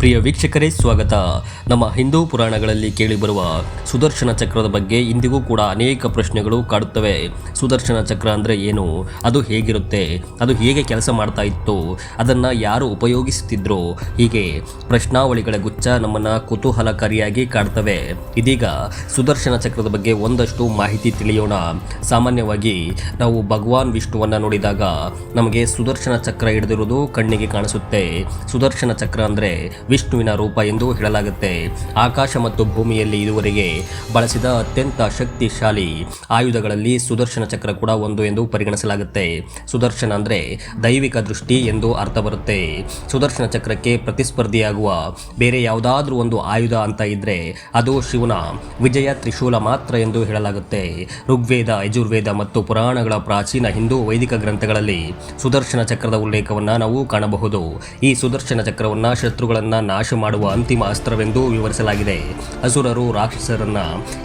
ಪ್ರಿಯ ವೀಕ್ಷಕರೇ, ಸ್ವಾಗತ. ನಮ್ಮ ಹಿಂದೂ ಪುರಾಣಗಳಲ್ಲಿ ಕೇಳಿಬರುವ ಸುದರ್ಶನ ಚಕ್ರದ ಬಗ್ಗೆ ಇಂದಿಗೂ ಕೂಡ ಅನೇಕ ಪ್ರಶ್ನೆಗಳು ಕಾಡುತ್ತವೆ. ಸುದರ್ಶನ ಚಕ್ರ ಅಂದರೆ ಏನು? ಅದು ಹೇಗಿರುತ್ತೆ? ಅದು ಹೇಗೆ ಕೆಲಸ ಮಾಡ್ತಾ ಇತ್ತು? ಅದನ್ನು ಯಾರು ಉಪಯೋಗಿಸುತ್ತಿದ್ದರು ಹೀಗೆ ಪ್ರಶ್ನಾವಳಿಗಳ ಗುಚ್ಛ ನಮ್ಮನ್ನು ಕುತೂಹಲಕಾರಿಯಾಗಿ ಕಾಡ್ತವೆ. ಇದೀಗ ಸುದರ್ಶನ ಚಕ್ರದ ಬಗ್ಗೆ ಒಂದಷ್ಟು ಮಾಹಿತಿ ತಿಳಿಯೋಣ. ಸಾಮಾನ್ಯವಾಗಿ ನಾವು ಭಗವಾನ್ ವಿಷ್ಣುವನ್ನು ನೋಡಿದಾಗ ನಮಗೆ ಸುದರ್ಶನ ಚಕ್ರ ಹಿಡಿದಿರುವುದು ಕಣ್ಣಿಗೆ ಕಾಣಿಸುತ್ತೆ. ಸುದರ್ಶನ ಚಕ್ರ ಅಂದರೆ ವಿಷ್ಣುವಿನ ರೂಪ ಎಂದು ಹೇಳಲಾಗುತ್ತೆ. ಆಕಾಶ ಮತ್ತು ಭೂಮಿಯಲ್ಲಿ ಇದುವರೆಗೆ ಬಳಸಿದ ಅತ್ಯಂತ ಶಕ್ತಿಶಾಲಿ ಆಯುಧಗಳಲ್ಲಿ ಸುದರ್ಶನ ಚಕ್ರ ಕೂಡ ಒಂದು ಎಂದು ಪರಿಗಣಿಸಲಾಗುತ್ತೆ. ಸುದರ್ಶನ ಅಂದರೆ ದೈವಿಕ ದೃಷ್ಟಿ ಎಂದು ಅರ್ಥ ಬರುತ್ತೆ. ಸುದರ್ಶನ ಚಕ್ರಕ್ಕೆ ಪ್ರತಿಸ್ಪರ್ಧಿಯಾಗುವ ಬೇರೆ ಯಾವುದಾದ್ರೂ ಒಂದು ಆಯುಧ ಅಂತ ಇದ್ರೆ ಅದು ಶಿವನ ವಿಜಯ ತ್ರಿಶೂಲ ಮಾತ್ರ ಎಂದು ಹೇಳಲಾಗುತ್ತೆ. ಋಗ್ವೇದ, ಯಜುರ್ವೇದ ಮತ್ತು ಪುರಾಣಗಳ ಪ್ರಾಚೀನ ಹಿಂದೂ ವೈದಿಕ ಗ್ರಂಥಗಳಲ್ಲಿ ಸುದರ್ಶನ ಚಕ್ರದ ಉಲ್ಲೇಖವನ್ನು ನಾವು ಕಾಣಬಹುದು. ಈ ಸುದರ್ಶನ ಚಕ್ರವನ್ನು ಶತ್ರುಗಳನ್ನ ನಾಶ ಮಾಡುವ ಅಂತಿಮ ಅಸ್ತ್ರವೆಂದು ವಿವರಿಸಲಾಗಿದೆ. ಅಸುರರು ರಾಕ್ಷಸರನ್ನ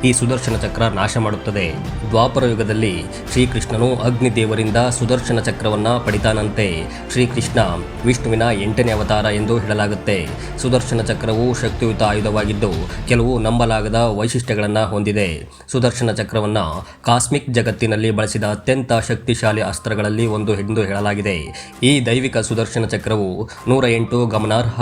ಈ ಸುದರ್ಶನ ಚಕ್ರ ನಾಶ ಮಾಡುತ್ತದೆ. ದ್ವಾಪರ ಯುಗದಲ್ಲಿ ಶ್ರೀಕೃಷ್ಣನು ಅಗ್ನಿದೇವರಿಂದ ಸುದರ್ಶನ ಚಕ್ರವನ್ನ ಪಡಿತಾನಂತೆ. ಶ್ರೀಕೃಷ್ಣ ವಿಷ್ಣುವಿನ ಎಂಟನೇ ಅವತಾರ ಎಂದು ಹೇಳಲಾಗುತ್ತೆ. ಸುದರ್ಶನ ಚಕ್ರವು ಶಕ್ತಿಯುತ ಆಯುಧವಾಗಿದ್ದು, ಕೆಲವು ನಂಬಲಾಗದ ವೈಶಿಷ್ಟ್ಯಗಳನ್ನು ಹೊಂದಿದೆ. ಸುದರ್ಶನ ಚಕ್ರವನ್ನ ಕಾಸ್ಮಿಕ್ ಜಗತ್ತಿನಲ್ಲಿ ಬಳಸಿದ ಅತ್ಯಂತ ಶಕ್ತಿಶಾಲಿ ಅಸ್ತ್ರಗಳಲ್ಲಿ ಒಂದು ಎಂದು ಹೇಳಲಾಗಿದೆ. ಈ ದೈವಿಕ ಸುದರ್ಶನ ಚಕ್ರವು ನೂರ ಎಂಟು ಗಮನಾರ್ಹ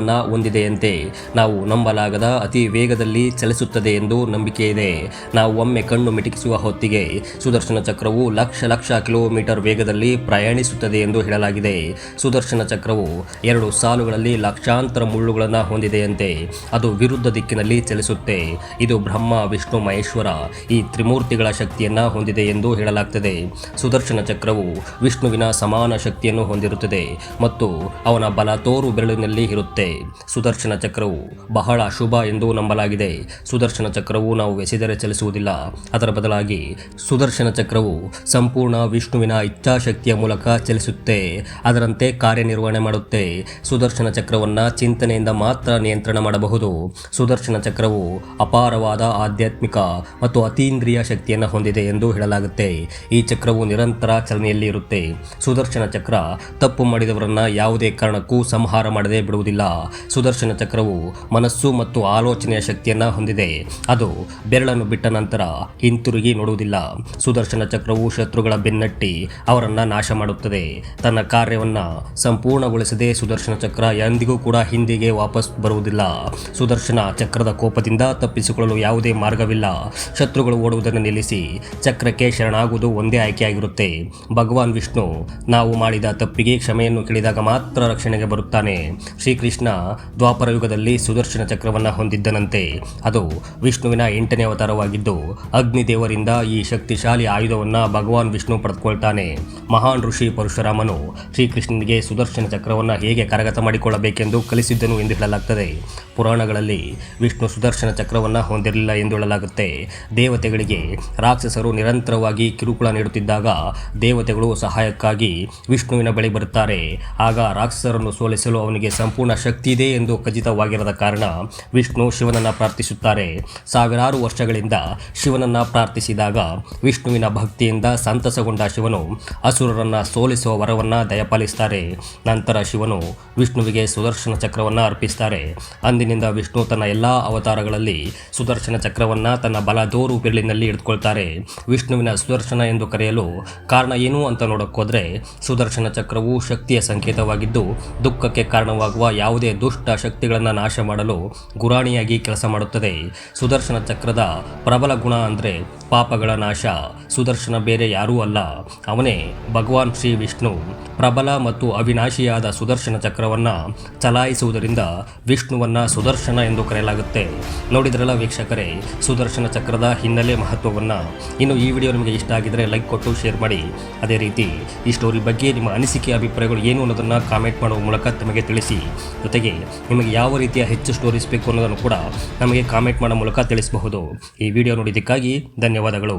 ಅಂಚುಗಳನ್ನು ಹೊಂದಿದೆಯಂತೆ ನಾವು ನಂಬಲಾಗದ ಅತಿ ವೇಗದಲ್ಲಿ ಚಲಿಸುತ್ತದೆ ಎಂದು ನಂಬಿಕೆ ಇದೆ. ನಾವು ಒಮ್ಮೆ ಕಣ್ಣು ಮಿಟುಕಿಸುವ ಹೊತ್ತಿಗೆ ಸುದರ್ಶನ ಚಕ್ರವು ಲಕ್ಷ ಲಕ್ಷ ಕಿಲೋಮೀಟರ್ ವೇಗದಲ್ಲಿ ಪ್ರಯಾಣಿಸುತ್ತದೆ ಎಂದು ಹೇಳಲಾಗಿದೆ. ಸುದರ್ಶನ ಚಕ್ರವು ಎರಡು ಸಾಲುಗಳಲ್ಲಿ ಲಕ್ಷಾಂತರ ಮುಳ್ಳುಗಳನ್ನು ಹೊಂದಿದೆಯಂತೆ ಅದು ವಿರುದ್ಧ ದಿಕ್ಕಿನಲ್ಲಿ ಚಲಿಸುತ್ತೆ. ಇದು ಬ್ರಹ್ಮ, ವಿಷ್ಣು, ಮಹೇಶ್ವರ ಈ ತ್ರಿಮೂರ್ತಿಗಳ ಶಕ್ತಿಯನ್ನು ಹೊಂದಿದೆ ಎಂದು ಹೇಳಲಾಗ್ತದೆ. ಸುದರ್ಶನ ಚಕ್ರವು ವಿಷ್ಣುವಿನ ಸಮಾನ ಶಕ್ತಿಯನ್ನು ಹೊಂದಿರುತ್ತದೆ ಮತ್ತು ಅವನ ಬಲ ತೋರು ಬೆರಳಿನಲ್ಲಿ ಇರುತ್ತೆ. ಸುದರ್ಶನ ಚಕ್ರವು ಬಹಳ ಶುಭ ಎಂದು ನಂಬಲಾಗಿದೆ. ಸುದರ್ಶನ ಚಕ್ರವು ನಾವು ಎಸೆದರೆ ಚಲಿಸುವುದಿಲ್ಲ. ಅದರ ಬದಲಾಗಿ ಸುದರ್ಶನ ಚಕ್ರವು ಸಂಪೂರ್ಣ ವಿಷ್ಣುವಿನ ಇಚ್ಛಾಶಕ್ತಿಯ ಮೂಲಕ ಚಲಿಸುತ್ತೆ. ಅದರಂತೆ ಕಾರ್ಯನಿರ್ವಹಣೆ ಮಾಡುತ್ತೆ. ಸುದರ್ಶನ ಚಕ್ರವನ್ನ ಚಿಂತನೆಯಿಂದ ಮಾತ್ರ ನಿಯಂತ್ರಣ ಮಾಡಬಹುದು. ಸುದರ್ಶನ ಚಕ್ರವು ಅಪಾರವಾದ ಆಧ್ಯಾತ್ಮಿಕ ಮತ್ತು ಅತೀಂದ್ರಿಯ ಶಕ್ತಿಯನ್ನು ಹೊಂದಿದೆ ಎಂದು ಹೇಳಲಾಗುತ್ತೆ. ಈ ಚಕ್ರವು ನಿರಂತರ ಚಲನೆಯಲ್ಲಿ ಇರುತ್ತೆ ಸುದರ್ಶನ ಚಕ್ರ ತಪ್ಪು ಮಾಡಿದವರನ್ನ ಯಾವುದೇ ಕಾರಣಕ್ಕೂ ಸಂಹಾರ ಮಾಡದೆ ಬಿಡುವುದಿಲ್ಲ. ಸುದರ್ಶನ ಚಕ್ರವು ಮನಸ್ಸು ಮತ್ತು ಆಲೋಚನೆಯ ಶಕ್ತಿಯನ್ನ ಹೊಂದಿದೆ. ಅದು ಬೆರಳನ್ನು ಬಿಟ್ಟ ನಂತರ ಹಿಂತಿರುಗಿ ನೋಡುವುದಿಲ್ಲ. ಸುದರ್ಶನ ಚಕ್ರವು ಶತ್ರುಗಳ ಬೆನ್ನಟ್ಟಿ ಅವರನ್ನ ನಾಶ ಮಾಡುತ್ತದೆ. ತನ್ನ ಕಾರ್ಯವನ್ನ ಸಂಪೂರ್ಣಗೊಳಿಸದೆ ಸುದರ್ಶನ ಚಕ್ರ ಎಂದಿಗೂ ಕೂಡ ಹಿಂದಿಗೆ ವಾಪಸ್ ಬರುವುದಿಲ್ಲ. ಸುದರ್ಶನ ಚಕ್ರದ ಕೋಪದಿಂದ ತಪ್ಪಿಸಿಕೊಳ್ಳಲು ಯಾವುದೇ ಮಾರ್ಗವಿಲ್ಲ. ಶತ್ರುಗಳು ಓಡುವುದನ್ನು ನಿಲ್ಲಿಸಿ ಚಕ್ರಕ್ಕೆ ಶರಣಾಗುವುದು ಒಂದೇ ಆಯ್ಕೆಯಾಗಿರುತ್ತೆ. ಭಗವಾನ್ ವಿಷ್ಣು, ನಾವು ಮಾಡಿದ ತಪ್ಪಿಗೆ ಕ್ಷಮೆಯನ್ನು ಕೇಳಿದಾಗ ಮಾತ್ರ ರಕ್ಷಣೆಗೆ ಬರುತ್ತಾನೆ. ಶ್ರೀಕೃಷ್ಣ ದ್ವಾಪರ ಯುಗದಲ್ಲಿ ಸುದರ್ಶನ ಚಕ್ರವನ್ನು ಹೊಂದಿದ್ದನಂತೆ. ಅದು ವಿಷ್ಣುವಿನ ಎಂಟನೇ ಅವತಾರವಾಗಿದ್ದು, ಅಗ್ನಿದೇವರಿಂದ ಈ ಶಕ್ತಿಶಾಲಿ ಆಯುಧವನ್ನ ಭಗವಾನ್ ವಿಷ್ಣು ಪಡೆದುಕೊಳ್ತಾನೆ. ಮಹಾನ್ ಋಷಿ ಪರಶುರಾಮನು ಶ್ರೀಕೃಷ್ಣನಿಗೆ ಸುದರ್ಶನ ಚಕ್ರವನ್ನು ಹೇಗೆ ಕರಗತ ಮಾಡಿಕೊಳ್ಳಬೇಕೆಂದು ಕಲಿಸಿದ್ದನು ಎಂದು ಹೇಳಲಾಗ್ತದೆ. ಪುರಾಣಗಳಲ್ಲಿ ವಿಷ್ಣು ಸುದರ್ಶನ ಚಕ್ರವನ್ನು ಹೊಂದಿರಲಿಲ್ಲ ಎಂದು ಹೇಳಲಾಗುತ್ತೆ. ದೇವತೆಗಳಿಗೆ ರಾಕ್ಷಸರು ನಿರಂತರವಾಗಿ ಕಿರುಕುಳ ನೀಡುತ್ತಿದ್ದಾಗ ದೇವತೆಗಳು ಸಹಾಯಕ್ಕಾಗಿ ವಿಷ್ಣುವಿನ ಬಳಿ ಬರುತ್ತಾರೆ. ಆಗ ರಾಕ್ಷಸರನ್ನು ಸೋಲಿಸಲು ಅವನಿಗೆ ಸಂಪೂರ್ಣ ಇದೆ ಎಂದು ಖಚಿತವಾಗಿರದ ಕಾರಣ ವಿಷ್ಣು ಶಿವನನ್ನ ಪ್ರಾರ್ಥಿಸುತ್ತಾರೆ. ಸಾವಿರಾರು ವರ್ಷಗಳಿಂದ ಶಿವನನ್ನ ಪ್ರಾರ್ಥಿಸಿದಾಗ ವಿಷ್ಣುವಿನ ಭಕ್ತಿಯಿಂದ ಸಂತಸಗೊಂಡ ಶಿವನು ಅಸುರರನ್ನ ಸೋಲಿಸುವ ವರವನ್ನ ದಯಪಾಲಿಸ್ತಾರೆ. ನಂತರ ಶಿವನು ವಿಷ್ಣುವಿಗೆ ಸುದರ್ಶನ ಚಕ್ರವನ್ನ ಅರ್ಪಿಸ್ತಾರೆ. ಅಂದಿನಿಂದ ವಿಷ್ಣು ತನ್ನ ಎಲ್ಲಾ ಅವತಾರಗಳಲ್ಲಿ ಸುದರ್ಶನ ಚಕ್ರವನ್ನ ತನ್ನ ಬಲದೋರು ಬೆರಳಿನಲ್ಲಿ ಹಿಡಿದುಕೊಳ್ತಾರೆ ವಿಷ್ಣುವಿನ ಸುದರ್ಶನ ಎಂದು ಕರೆಯಲು ಕಾರಣ ಏನು ಅಂತ ನೋಡಕ್ಕೋದ್ರೆ ಸುದರ್ಶನ ಚಕ್ರವು ಶಕ್ತಿಯ ಸಂಕೇತವಾಗಿದ್ದು ದುಃಖಕ್ಕೆ ಕಾರಣವಾಗುವ ಯಾವುದೇ ದುಷ್ಟ ಶಕ್ತಿಗಳನ್ನು ನಾಶ ಮಾಡಲು ಗುರಾಣಿಯಾಗಿ ಕೆಲಸ ಮಾಡುತ್ತದೆ. ಸುದರ್ಶನ ಚಕ್ರದ ಪ್ರಬಲ ಗುಣ ಅಂದರೆ ಪಾಪಗಳ ನಾಶ. ಸುದರ್ಶನ ಬೇರೆ ಯಾರೂ ಅಲ್ಲ. ಅವನೇ ಭಗವಾನ್ ಶ್ರೀ ವಿಷ್ಣು. ಪ್ರಬಲ ಮತ್ತು ಅವಿನಾಶಿಯಾದ ಸುದರ್ಶನ ಚಕ್ರವನ್ನು ಚಲಾಯಿಸುವುದರಿಂದ ವಿಷ್ಣುವನ್ನ ಸುದರ್ಶನ ಎಂದು ಕರೆಯಲಾಗುತ್ತೆ. ನೋಡಿದ್ರಲ್ಲ ವೀಕ್ಷಕರೇ, ಸುದರ್ಶನ ಚಕ್ರದ ಹಿನ್ನೆಲೆ ಮಹತ್ವವನ್ನು. ಇನ್ನು ಈ ವಿಡಿಯೋ ನಿಮಗೆ ಇಷ್ಟ ಆಗಿದ್ರೆ ಲೈಕ್ ಕೊಟ್ಟು ಶೇರ್ ಮಾಡಿ. ಅದೇ ರೀತಿ ಈ ಸ್ಟೋರಿ ಬಗ್ಗೆ ನಿಮ್ಮ ಅನಿಸಿಕೆ, ಅಭಿಪ್ರಾಯಗಳು ಏನು ಅನ್ನೋದನ್ನು ಕಾಮೆಂಟ್ ಮಾಡುವ ಮೂಲಕ ತಮಗೆ ತಿಳಿಸಿ. ಜೊತೆಗೆ ನಿಮಗೆ ಯಾವ ರೀತಿಯ ಹೆಚ್ಚು ಸ್ಟೋರೀಸ್ ಬೇಕು ಅನ್ನೋದನ್ನು ಕೂಡ ನಮಗೆ ಕಾಮೆಂಟ್ ಮಾಡೋ ಮೂಲಕ ತಿಳಿಸಬಹುದು. ಈ ವಿಡಿಯೋ ನೋಡಿದ್ದಕ್ಕಾಗಿ ಧನ್ಯವಾದಗಳು.